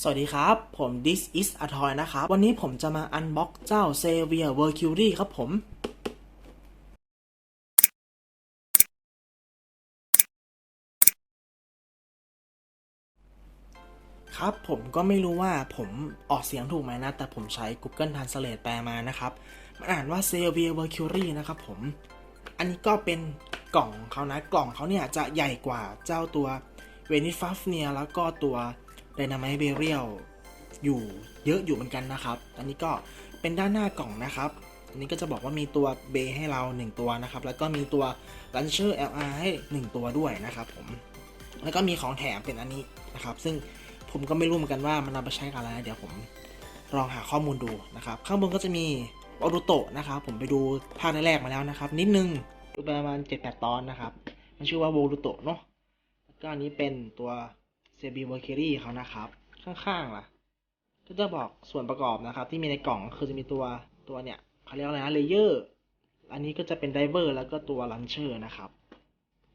สวัสดีครับ ผม This is a toy นะครับ วันนี้ผมจะมาอันบ็อกเจ้า Xavier Mercury ครับผม ครับผมก็ไม่รู้ว่าผมออกเสียงถูกไหมนะ แต่ผมใช้ Google Translate แปลมานะครับ มันอ่านว่า Xavier Mercury นะครับผม อันนี้ก็เป็นกล่องของเขานะ กล่องเขาเนี่ยจะใหญ่กว่าเจ้าตัว v e n i s f a f n i a แล้วก็ตัว Dynamite Burial อยู่เยอะอยู่เหมือนกันนะครับ อันนี้ก็เป็นด้านหน้ากล่องนะครับ อันนี้ก็จะบอกว่ามีตัวเบให้เรา 1 ตัวนะครับ แล้วก็มีตัว Launcher LR ให้ 1 ตัวด้วยนะครับผม แล้วก็มีของแถมเป็นอันนี้นะครับ ซึ่งผมก็ไม่รู้เหมือนกันว่ามันนำไปใช้กับอะไร เดี๋ยวผมลองหาข้อมูลดูนะครับ ข้างบนก็จะมีออรุโตะนะครับ ผมไปดูภาคแรกมาแล้วนะครับ นิดนึงดูไปประมาณ 7-8 ตอนนะครับ มันชื่อว่าโวรุโตะเนาะแล้วก็อันนี้เป็นตัว บีเวอร์เคอรี่เขานะครับ ข้างๆล่ะ ก็จะบอกส่วนประกอบนะครับ ที่มีในกล่องคือจะมีตัวตัวเนี่ยเขาเรียกอะไรนะเลเยอร์อันนี้ก็จะเป็นไดเวอร์แล้วก็ตัวลันเชอร์นะครับ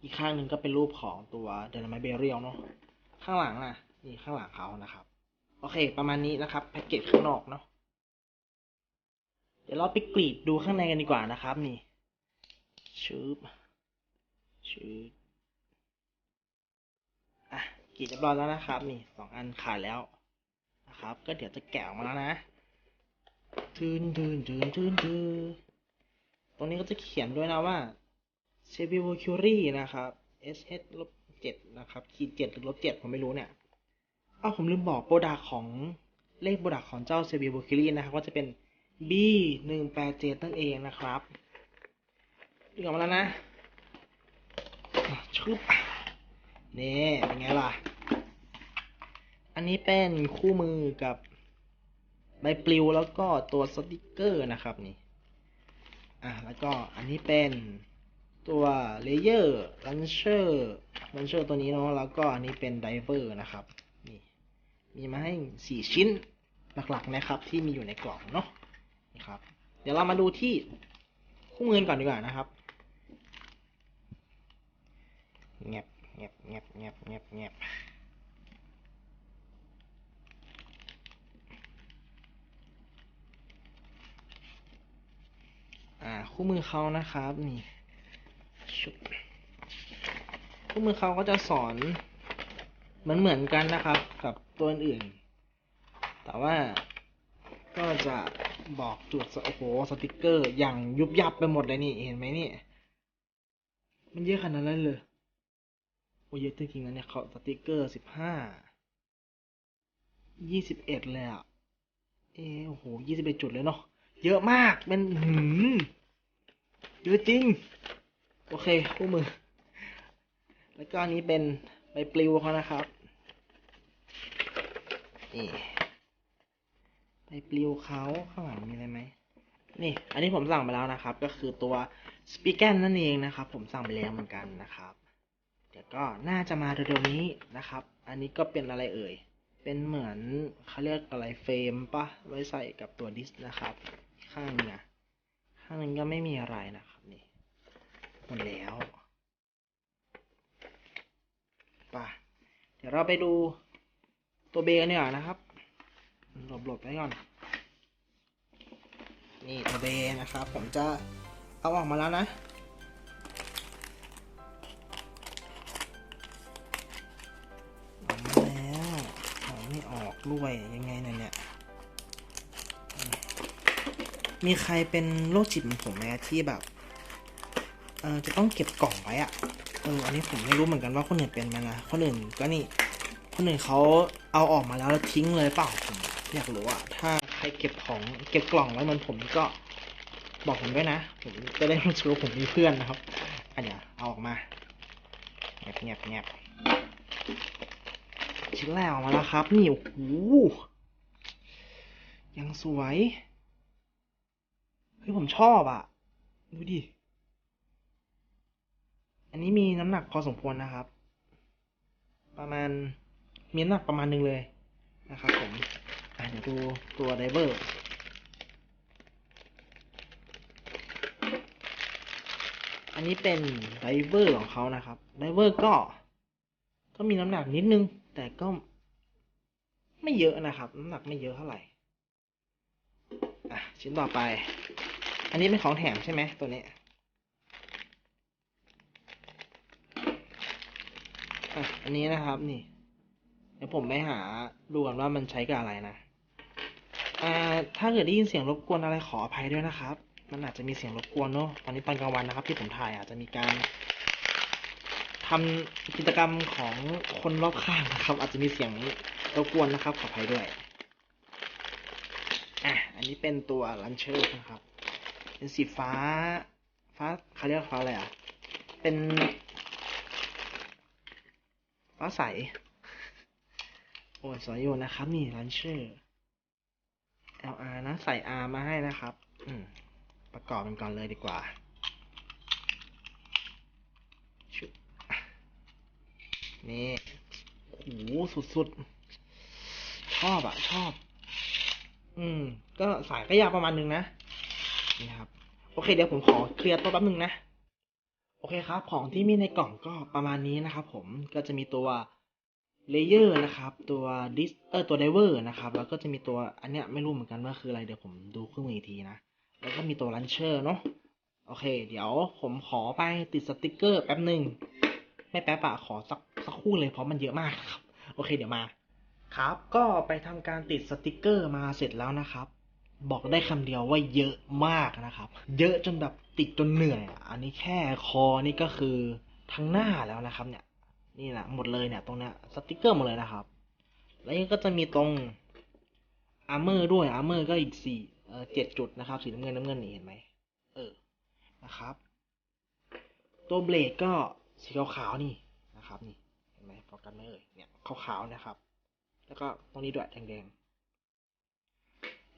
อีกข้างหนึ่งก็เป็นรูปของตัวเดนม i เบเรียลเนาะข้างหลังน่ะนี่ข้างหลังเขานะครับ โอเค ประมาณนี้นะครับแพ็กเกจข้างนอกเนาะเดี๋ยวเราไปกรีดดูข้างในกันดีกว่านะครับ นี่ชืบชืบ กรีดเรียบร้อยแล้วนะครับ นี่สองอันขาดแล้วนะครับ ก็เดี๋ยวจะแกะออกมาแล้วนะทืนทืนทืนทืนทืนตรงนี้ก็จะเขียนด้วยนะว่า c e v i v o c u r y นะครับ sh ลบเจ็ดนะครับขีดเจ็ดหรือลบเจ็ดผมไม่รู้เนี่ยอ้าวผมลืมบอกโปรดักของเลขโปรดักของเจ้า c e v i v o c u r y นะครับ ก็จะเป็น b หนึ่งแปดเจ็ดนั่นเองนะครับดึงออกมาแล้วนะอะชึบนี่เป็นไงล่ะ อันนี้เป็นคู่มือกับใบปลิวแล้วก็ตัวสติกเกอร์นะครับนี่ อะแล้วก็อันนี้เป็นตัวเลเยอร์ลันเชอร์ลันเชอร์ตัวนี้เนาะแล้วก็อันนี้เป็นไดเวอร์นะครับนี่มีมาให้สี่ชิ้นหลักๆนะครับที่มีอยู่ในกล่องเนาะนะครับ เดี๋ยวเรามาดูที่คู่มือกันก่อนดีกว่านะครับเงียบเงียบเงียบเงียบเงียบเงียบ อ่า คู่มือเขานะครับนี่ชุบคู่มือเขาก็จะสอนเหมือนเหมือนกันนะครับ กับตัวอื่น แต่ว่าก็จะบอกจุดโอ้โหสติกเกอร์อย่างยุบยับไปหมดเลยนี่ เห็นไหมนี่ มันเยอะขนาดนั้นเลยโอ้เยอะจริงๆนะเนี่ยเขาสติกเกอร์สิบห้ายี่สิบเอ็ดเลยอะเออโอ้โหยี่สิบเอ็ดจุดเลยเนาะ เยอะมากเป็นหืมเยอะจริง โอเคคู่มือ แล้วก็อันนี้เป็นใบปลิวเขานะครับนี่ใบปลิวเขาข้างหลังมีอะไรไหมนี่ อันนี้ผมสั่งไปแล้วนะครับ ก็คือตัวสปีกแกนนั่นเองนะครับ ผมสั่งไปแล้วเหมือนกันนะครับ เดี๋ยวก็น่าจะมาเร็วๆนี้นะครับ อันนี้ก็เป็นอะไรเอ่ย เป็นเหมือนเขาเรียกอะไรเฟรมปะไว้ใส่กับตัวดิสก์นะครับ ข้างนึงอะข้างนึงก็ไม่มีอะไรนะครับนี่หมดแล้วปะเดี๋ยวเราไปดูตัวเบกันดีกว่านะครับ หลบๆไว้ก่อน นี่ตัวเบนะครับ ผมจะเอาออกมาแล้วนะออกมาแล้วออกไม่ออกด้วยยังไงเนี่ย มีใครเป็นโรคจิตเหมือนผมไหมที่แบบเออจะต้องเก็บกล่องไว้อะเอออันนี้ผมไม่รู้เหมือนกันว่าคนอื่นเป็นไหมนะคนอื่นก็นี่คนอื่นเขาเอาออกมาแล้วแล้วทิ้งเลยเปล่าผมอยากรู้อะถ้าใครเก็บของเก็บกล่องไว้เหมือนผมก็บอกผมด้วยนะผมจะได้รู้สึกว่าผมมีเพื่อนนะครับอะเดี๋ยวเอาออกมาเงียบเงียบเงียบชิ้นแรกออกมาแล้วครับ นี่โอ้โหยังสวย เฮ้ยผมชอบอะดูดิ อันนี้มีน้ำหนักพอสมควรนะครับ ประมาณมีน้ำหนักประมาณหนึงเลยนะครับผมอะเดี๋ยวดูตัวไดเวอร์อันนี้เป็นไดเวอร์ของเขานะครับไดเวอร์ก็ ก็มีน้ำหนักนิดนึง แต่ก็ ไม่เยอะนะครับ น้ำหนักไม่เยอะเท่าไหร่ อะ ชิ้นต่อไป อันนี้เป็นของแถมใช่ไหมตัวนี้อันนี้นะครับนี่ เดี๋ยวผมไปหาดูก่อนว่ามันใช้กับอะไรนะ อ่า ถ้าเกิดได้ยินเสียงรบกวนอะไรขออภัยด้วยนะครับ มันอาจจะมีเสียงรบกวนเนาะ ตอนนี้ตอนกลางวันนะครับ ที่ผมถ่ายอาจจะมีการทำกิจกรรมของคนรอบข้างนะครับ อาจจะมีเสียงรบกวนนะครับ ขออภัยด้วย อะ อันนี้เป็นตัวลันเชอร์นะครับ เป็นสีฟ้า ฟ้าเขาเรียกฟ้าอะไรอะ เป็น ฟ้าใส โอ้ยสวยอยู่นะครับ นี่ลันเชอร์ LR นะ ใส่ R มาให้นะครับ อืม ประกอบกันก่อนเลยดีกว่าชุบอะนี่โอ้โหสุดๆ ชอบอะชอบ อืม ก็สายก็ยาวประมาณนึงนะ นี่ครับ โอเค เดี๋ยวผมขอเคลียร์ตัวแป๊บนึงนะ โอเคครับ ของที่มีในกล่องก็ประมาณนี้นะครับ ผมก็จะมีตัวเลเยอร์นะครับ ตัวดิสเออตัวไดเวอร์นะครับ แล้วก็จะมีตัวอันเนี้ยไม่รู้เหมือนกันว่าคืออะไรเดี๋ยวผมดูเครื่องมืออีกทีนะ แล้วก็มีตัวลันเชอร์เนาะโอเค เดี๋ยวผมขอไปติดสติกเกอร์แป๊บหนึ่งไม่แป๊บอะขอสักสักครู่เลยเพราะมันเยอะมากครับ โอเคเดี๋ยวมา ครับ ก็ไปทำการติดสติกเกอร์มาเสร็จแล้วนะครับ บอกได้คำเดียวว่าเยอะมากนะครับ เยอะจนแบบติดจนเหนื่อยอันนี้แค่คอนี่ก็คือทั้งหน้าแล้วนะครับ เนี่ย นี่แหละหมดเลยเนี่ย ตรงเนี้ยสติกเกอร์หมดเลยนะครับ แล้วก็จะมีตรงอาร์เมอร์ด้วยอาร์เมอร์ก็อีกสี่เออเจ็ดจุดนะครับ สีน้ำเงินน้ำเงินนี่เห็นไหมเออนะครับ ตัวเบรกก็สีขาวๆนี่นะครับ นี่เห็นไหมโฟกัสไหมเอ่ยเนี่ยขาวๆนะครับ แล้วก็ตรงนี้ด้วยแดงๆ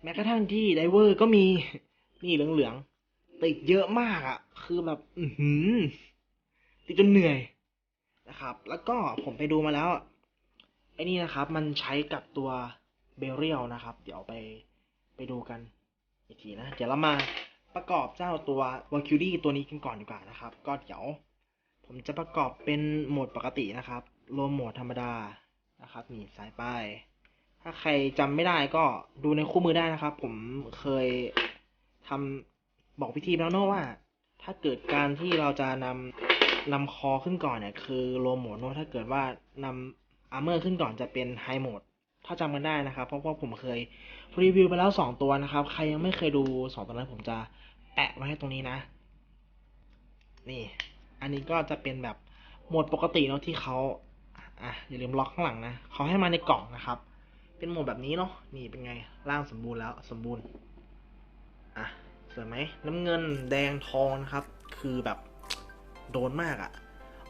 แม้กระทั่งที่ไดเวอร์ก็มี นี่เหลืองๆติดเยอะมากอะ่ะ คือแบบ อือหือติดจนเหนื่อยนะครับ แล้วก็ผมไปดูมาแล้วไอ้นี่นะครับ มันใช้กับตัวเบเรียลนะครับ เดี๋ยวไปไปดูกันอีกทีนะ เดี๋ยวเรามาประกอบเจ้าตัว v a l k y r i e ตัวนี้กันก่อนดีกว่านะครับ ก็เดี๋ยวผมจะประกอบเป็นโหมดปกตินะครับ โลโหมดธรรมดานะครับ นี่สายป้าย ถ้าใครจำไม่ได้ก็ดูในคู่มือได้นะครับ ผมเคยทำบอกพิธีแล้วเนอะว่า ถ้าเกิดการที่เราจะนำนำคอขึ้นก่อนเนี่ย คือโลโหมดเนอะถ้าเกิดว่านำอาร์เมอร์ขึ้นก่อนจะเป็นไฮโหมดถ้าจำกันได้นะครับ เพราะว่าผมเคยรีวิวไปแล้วสองตัวนะครับ ใครยังไม่เคยดูสองตัวนั้นผมจะแปะไว้ให้ตรงนี้นะ นี่ อันนี้ก็จะเป็นแบบโหมดปกติเนาะที่เขาอะอย่าลืมล็อกข้างหลังนะเขาให้มาในกล่องนะครับ เป็นโหมดแบบนี้เนาะนี่เป็นไงร่างสมบูรณ์แล้วสมบูรณ์อะสวยไหมน้ำเงินแดงทองนะครับ คือแบบโดนมากอะ่ะ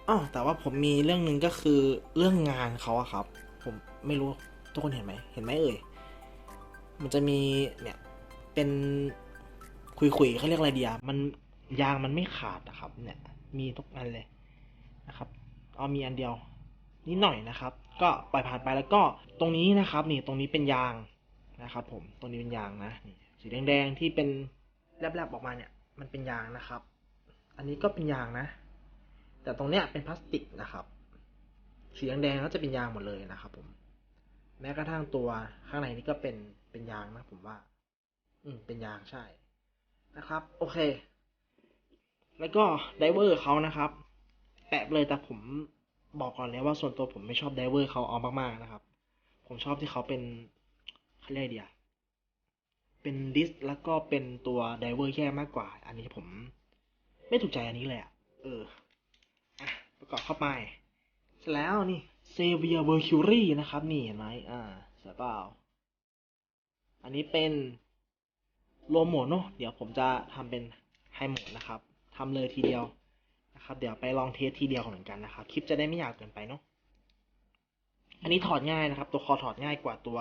อ้อแต่ว่าผมมีเรื่องหนึ่งก็คือเรื่องงานเขาอะครับ ผมไม่รู้ทุกคนเห็นไหมเห็นไหมเอ่ยมันจะมีเนี่ยเป็นคุยๆเขาเรียกอะไรเดียมันยางมันไม่ขาดอะครับ เนี่ย มีทุกอันเลยนะครับ เอามีอันเดียวนิดหน่อยนะครับ ก็ปล่อยผ่านไปแล้วก็ตรงนี้นะครับนี่ตรงนี้เป็นยางนะครับ ผมตรงนี้เป็นยางนะนี่สีแดงๆที่เป็นแลบๆออกมาเนี่ย มันเป็นยางนะครับ อันนี้ก็เป็นยางนะ แต่ตรงเนี้ยเป็นพลาสติกนะครับ สีแดงๆก็จะเป็นยางหมดเลยนะครับ ผม แม้กระทั่งตัวข้างในนี่ก็เป็นเป็นยางนะ ผมว่า อืม เป็นยางใช่นะครับ โอเค แล้วก็ไดเวอร์เขานะครับ แปะเลยแต่ผม บอกก่อนเลยว่าส่วนตัวผมไม่ชอบไดเวอร์เขาเอามากๆนะครับ ผมชอบที่เขาเป็นเขาเรียกเดียเป็นดิสแล้วก็เป็นตัวไดเวอร์แค่มากกว่า อันนี้ผม ไม่ถูกใจอันนี้เลยอะเอออะประกอบเข้าไปเสร็จแล้วนี่เซเวียเวอร์คิวรี่นะครับ นี่เห็นไหมอ่าสวยเปล่าอันนี้เป็นโลโหมดเนาะเดี๋ยวผมจะทำเป็นไฮโหมดนะครับทำเลยทีเดียว นะครับ เดี๋ยวไปลองเทสทีเดียวเหมือนกันนะครับ คลิปจะได้ไม่ยาวเกินไปเนาะ อันนี้ถอดง่ายนะครับ ตัวคอถอดง่ายกว่าตัว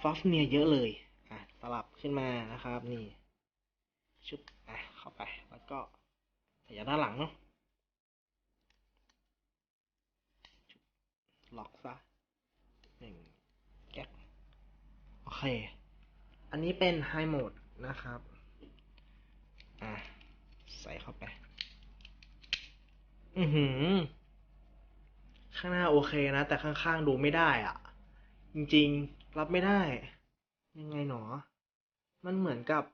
ฟัฟเนียเยอะเลย อะสลับขึ้นมานะครับ นี่ชุบอะเข้าไป แล้วก็ใส่ยาด้านหลังเนาะล็อกซะหนึ่งแก๊กโอเค อันนี้เป็นไฮโหมดนะครับ อะ ใส่เข้าไป อือหือ ข้างหน้าโอเคนะ แต่ข้างๆดูไม่ได้อะ จริงๆ รับไม่ได้ ยังไงหนอ มันเหมือนกับ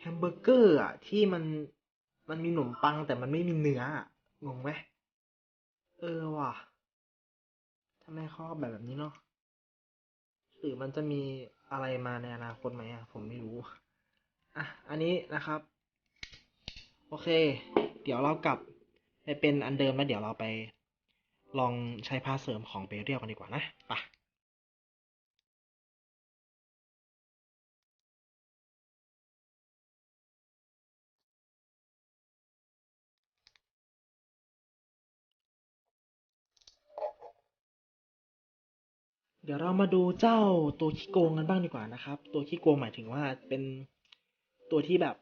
แฮมเบอร์เกอร์อะ ที่มันมันมีขนมปังแต่มันไม่มีเนื้ออะงงไหมเออว่ะทำไมเขาเอาแบบแบบนี้เนาะหรือมันจะมีอะไรมาในอนาคตไหมอะ ผมไม่รู้อะอันนี้นะครับ โอเค เดี๋ยวเรากลับ ไปเป็นอันเดิมแล้วเดี๋ยวเราไปลองใช้พาสเสริมของเบเรียลกันดีกว่านะไปะเดี๋ยวเรามาดูเจ้าตัวขี้โกงกันบ้างดีกว่านะครับ ตัวขี้โกงหมายถึงว่าเป็นตัวที่แบบ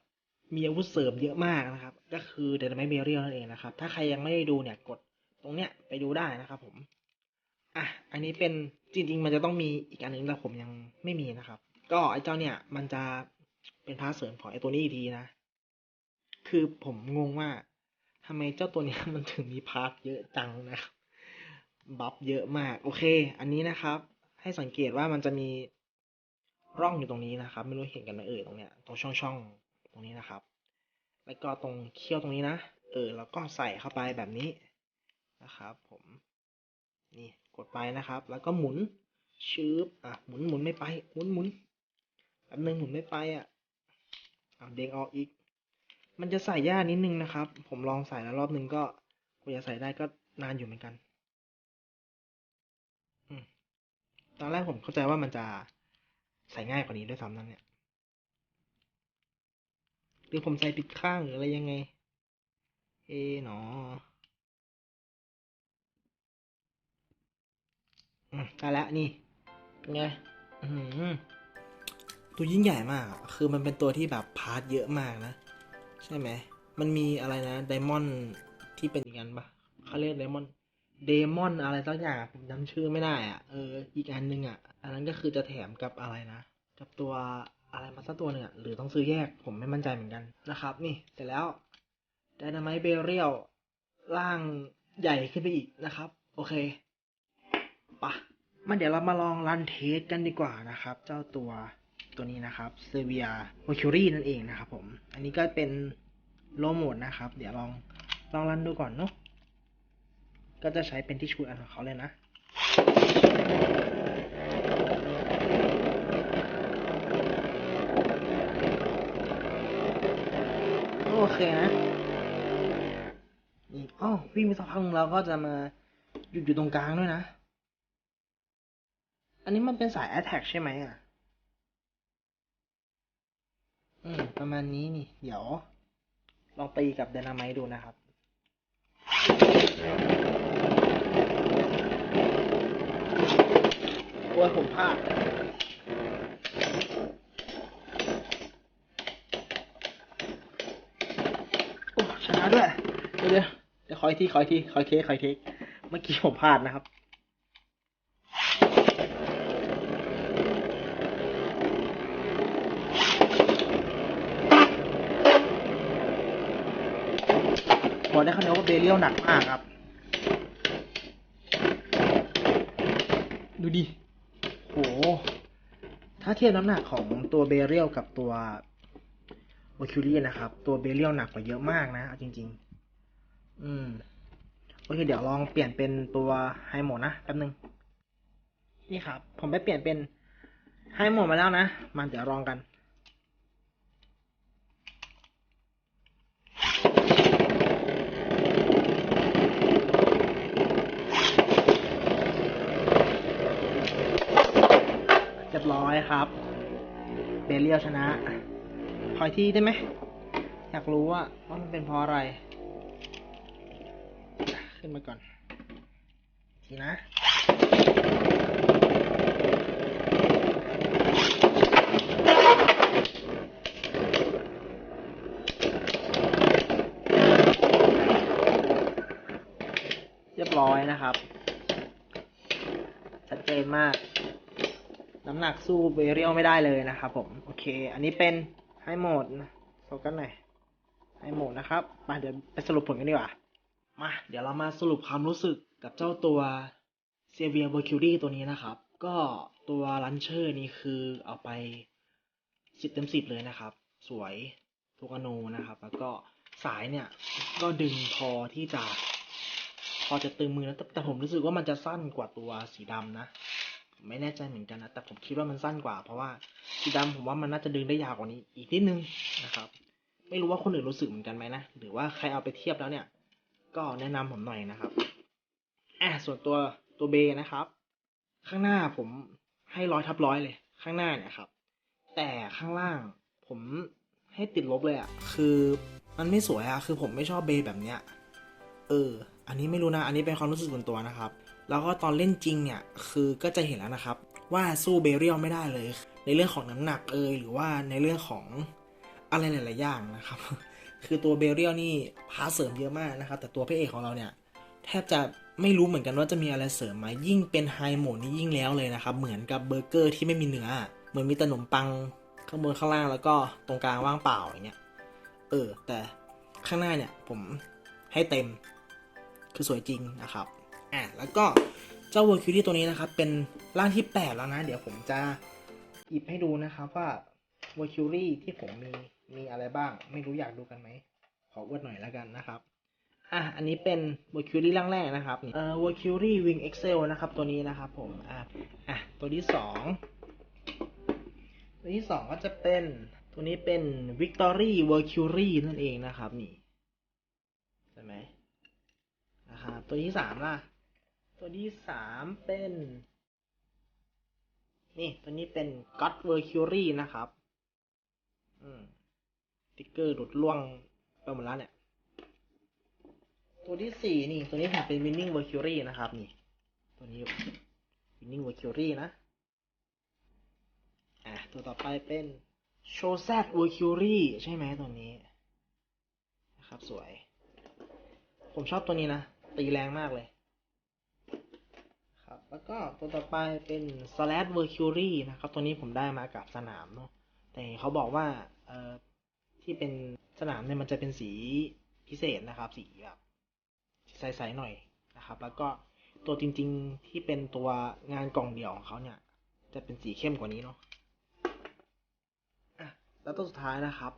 มีอาวุธเสริมเยอะมากนะครับ ก็คือเดนไมเบเรียลนั่นเองนะครับ ถ้าใครยังไม่ได้ดูเนี่ยกดตรงเนี้ยไปดูได้นะครับ ผม อะ อันนี้เป็นจริง ๆ มันจะต้องมีอีกอันหนึงแต่ผมยังไม่มีนะครับ ก็ไอ้เจ้าเนี่ย มันจะเป็นพาร์ทเสริมของไอ้ตัวนี้อีกทีนะ คือผมงงว่าทำไมเจ้าตัวเนี้ยมันถึงมีพาร์ทเยอะจังนะครับบัฟเยอะมาก โอเค อันนี้นะครับ ให้สังเกตว่ามันจะมีร่องอยู่ตรงนี้นะครับ ไม่รู้เห็นกันไหมเอ่ยตรงเนี้ยตรงช่องช่อง ตรงนี้นะครับ แล้วก็ตรงเขี้ยวตรงนี้นะ เออแล้วก็ใส่เข้าไปแบบนี้นะครับ ผม นี่กดไปนะครับ แล้วก็หมุนชืบอะหมุนหมุนไม่ไป หมุนหมุนแป๊บนึงหมุนไม่ไปอะเอาเด้งออกอีก มันจะใส่ยากนิดนึงนะครับ ผมลองใส่แล้วรอบนึงก็กว่าจะใส่ได้ก็นานอยู่เหมือนกันอืมตอนแรกผมเข้าใจว่ามันจะใส่ง่ายกว่านี้ด้วยซ้ำนั่นเนี่ย หรือผมใส่ผิดข้างหรืออะไรยังไง เอหนออืมได้แล้วนี่เป็นไงตัวยิ่งใหญ่มาก คือมันเป็นตัวที่แบบพาร์ทเยอะมากนะ ใช่ไหม มันมีอะไรนะไดมอนที่เป็นอย่างนั้นปะเขาเรียกไดมอนเดมอนอะไรสักอย่างผมจำชื่อไม่ได้อะเออ อีกอันนึงอะ อันนั้นก็คือจะแถมกับอะไรนะ กับตัว อะไรมาสักตัวหนึ่งหรือต้องซื้อแยกผมไม่มั่นใจเหมือนกันนะครับ นี่เสร็จแล้วไดนาไมต์เบเรียลร่างใหญ่ขึ้นไปอีกนะครับ โอเคปะมาเดี๋ยวเรามาลองรันเทสกันดีกว่านะครับ เจ้าตัวตัวนี้นะครับเซเวียโ r คิวรีนั่นเองนะครับผม อันนี้ก็เป็นโลโหมดนะครับ เดี๋ยวลองลองรันดูก่อนเนาะก็จะใช้เป็นที่ชูอันของเขาเลยนะ เคนะนี่อ้าววิ่งไปสักพักหนึ่งเราก็จะมาหยุดอยู่ตรงกลางด้วยนะ อันนี้มันเป็นสาย Attack ใช่ไหมอะ อืม ประมาณนี้นี่ เดี๋ยว ลองตีกับ d y นาไมดูนะครับโอ้ยผมพลาด โอ้ชนะด้วย เดี๋ยวเดี๋ยวเดี๋ยทีขออีกทีขออีกทีขออีกทีเมื่อกี้ผมพลาดนะครับบอกได้คำเดียวว่าเบเรียลหนักมากครับ ดูดิ โห ถ้าเทียบน้ำหนักของตัวเบเรียลกับตัว วอคิวรีนะครับ ตัวเบเรียลหนักกว่าเยอะมากนะเอาจริง ๆ อืมโอเคเดี๋ยวลองเปลี่ยนเป็นตัวไฮโหมดนะแป๊บนึง นี่ครับ ผมไปเปลี่ยนเป็นไฮโหมดมาแล้วนะมาเดี๋ยวลองกันเรียบร้อยครับ เบเรียลชนะ ขออีกที่ได้ไหม อยากรู้ว่าว่ามันเป็นเพราะอะไร ขึ้นมาก่อน ทีนะเรียบร้อยนะครับ ชัดเจนมาก น้ำหนักสู้เบเรียลไม่ได้เลยนะครับผม โอเค อันนี้เป็น ไฮโหมดนะโฟกัสหน่อยไฮโหมดนะครับ มาเดี๋ยวไปสรุปผลกันดีกว่า มา เดี๋ยวเรามาสรุปความรู้สึกกับเจ้าตัวเซเวียเบอร์คิวรีตัวนี้นะครับ ก็ตัวลันเชอร์นี่คือเอาไปสิบเต็มสิบเลยนะครับ สวยทุกอนูนะครับ แล้วก็สายเนี่ย ก็ดึงพอที่จะ พอจะตึงมือนะแต่แต่ผมรู้สึกว่ามันจะสั้นกว่าตัวสีดำนะ ไม่แน่ใจเหมือนกันนะแต่ผมคิดว่ามันสั้นกว่า เพราะว่าสีดำผมว่ามันน่าจะดึงได้ยาวกว่านี้อีกนิดนึงนะครับ ไม่รู้ว่าคนอื่นรู้สึกเหมือนกันไหมนะหรือว่าใครเอาไปเทียบแล้วเนี่ย ก็แนะนำผมหน่อยนะครับอะส่วนตัวตัวเบนะครับ ข้างหน้าผมให้ร้อยทับร้อยเลย ข้างหน้าเนี่ยครับ แต่ข้างล่างผมให้ติดลบเลยอะ่ะคือมันไม่สวยอะ่ะคือผมไม่ชอบเบแบบเนี้ยเออ อันนี้ไม่รู้นะ อันนี้เป็นความรู้สึกส่วนตัวนะครับ แล้วก็ตอนเล่นจริงเนี่ยคือก็จะเห็นแล้วนะครับ ว่าสู้เบเรียลไม่ได้เลย ในเรื่องของน้ำหนักเอยหรือว่าในเรื่องของอะไรหลาย ๆ อย่างนะครับ คือตัวเบเรียลนี่พาเสริมเยอะมากนะครับ แต่ตัวพระเอกของเราเนี่ยแทบจะไม่รู้เหมือนกันว่าจะมีอะไรเสริมไหมยิ่งเป็นไฮโหมดนี่ยิ่งแล้วเลยนะครับ เหมือนกับเบอร์เกอร์ที่ไม่มีเนื้อ เหมือนมีแต่ขนมปังข้างบนข้างล่างแล้วก็ตรงกลางว่างเปล่าอย่างเงี้ย เออ แต่ข้างหน้าเนี่ยผมให้เต็มคือสวยจริงนะครับ อะแล้วก็เจ้าเวอร์คิวที่ตัวนี้นะครับ เป็นร่างที่ 8 แล้วนะ เดี๋ยวผมจะหยิบให้ดูนะครับว่าเวอร์คิวรี่ที่ผมมีมีอะไรบ้าง ไม่รู้อยากดูกันไหม ขออวดหน่อยแล้วกันนะครับอะอันนี้เป็น Mercury ร่างแรกนะครับนี่เอ่อ Mercury Wing Excel นะครับ ตัวนี้นะครับผมอะอะตัวที่สองตัวที่สองก็จะเป็นตัวนี้เป็น Victory Mercury นั่นเองนะครับนี่ใช่ไหมนะครับตัวที่สามล่ะ ตัวที่สามเป็น นี่ ตัวนี้เป็น God Mercury นะครับ อืมติ๊กเกอร์หลุดล่วงไปหมดแล้วเนี่ย ตัวที่สี่นี่ ตัวนี้ผมเป็น Winning Mercury นะครับ นี่ ตัวนี้ Winning Mercury นะ อะ ตัวต่อไปเป็น s h o z a t Mercury ใช่ไหมตัวนี้ นะครับ สวย ผมชอบตัวนี้นะ ตีแรงมากเลย แล้วก็ตัวต่อไปเป็น Slash Mercury นะครับ ตัวนี้ผมได้มากับสนามเนาะ แต่เขาบอกว่า เอ่อ ที่เป็นสนามเนี่ยมันจะเป็นสีพิเศษนะครับ สีแบบใสๆหน่อยนะครับ แล้วก็ตัวจริงๆที่เป็นตัวงานกล่องเดี่ยวของเขาเนี่ย จะเป็นสีเข้มกว่านี้เนาะอะแล้วตัวสุดท้ายนะครับ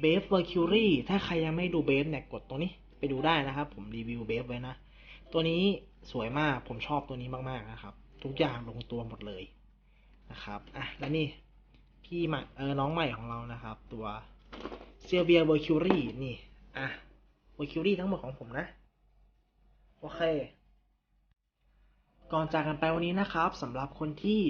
เบฟเ Mercury ถ้าใครยังไม่ดูเบฟเนี่ยกดตรงนี้ไปดูได้นะครับ ผมรีวิวเบฟไว้นะ ตัวนี้สวยมาก ผมชอบตัวนี้มากๆนะครับ ทุกอย่างลงตัวหมดเลยนะครับ อะ แล้วนี่พี่ใหม่เออน้องใหม่ของเรานะครับ ตัวเซียเบียเ e อร์คิวรี่นี่ อะเ e อร์คิวรี่ทั้งหมดของผมนะ โอเค ก่อนจากกันไปวันนี้นะครับสำหรับคนที่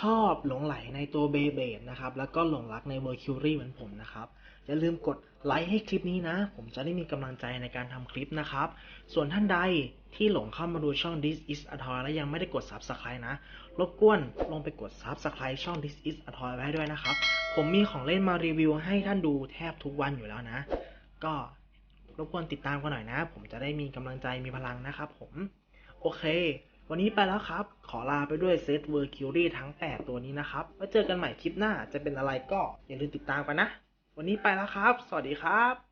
ชอบหลงไหลในตัวเบเบดนะครับ แล้วก็หลงรักในเ e อร์คิวรี่เหมือนผมนะครับ อย่าลืมกดไลค์ให้คลิปนี้นะ ผมจะได้มีกำลังใจในการทำคลิปนะครับ ส่วนท่านใดที่หลงเข้ามาดูช่อง This is a toy และยังไม่ได้กด Subscribe นะ รบกวนลงไปกด Subscribe ช่อง This is a toy ไว้ให้ด้วยนะครับ ผมมีของเล่นมารีวิวให้ท่านดูแทบทุกวันอยู่แล้วนะ ก็รบกวนติดตามกันหน่อยนะ ผมจะได้มีกำลังใจมีพลังนะครับผม โอเค วันนี้ไปแล้วครับ ขอลาไปด้วยเซตเวอร์คิวรี่ทั้ง 8 ตัวนี้นะครับ ไว้เจอกันใหม่คลิปหน้าจะเป็นอะไรก็อย่าลืมติดตามกันนะ วันนี้ไปแล้วครับ สวัสดีครับ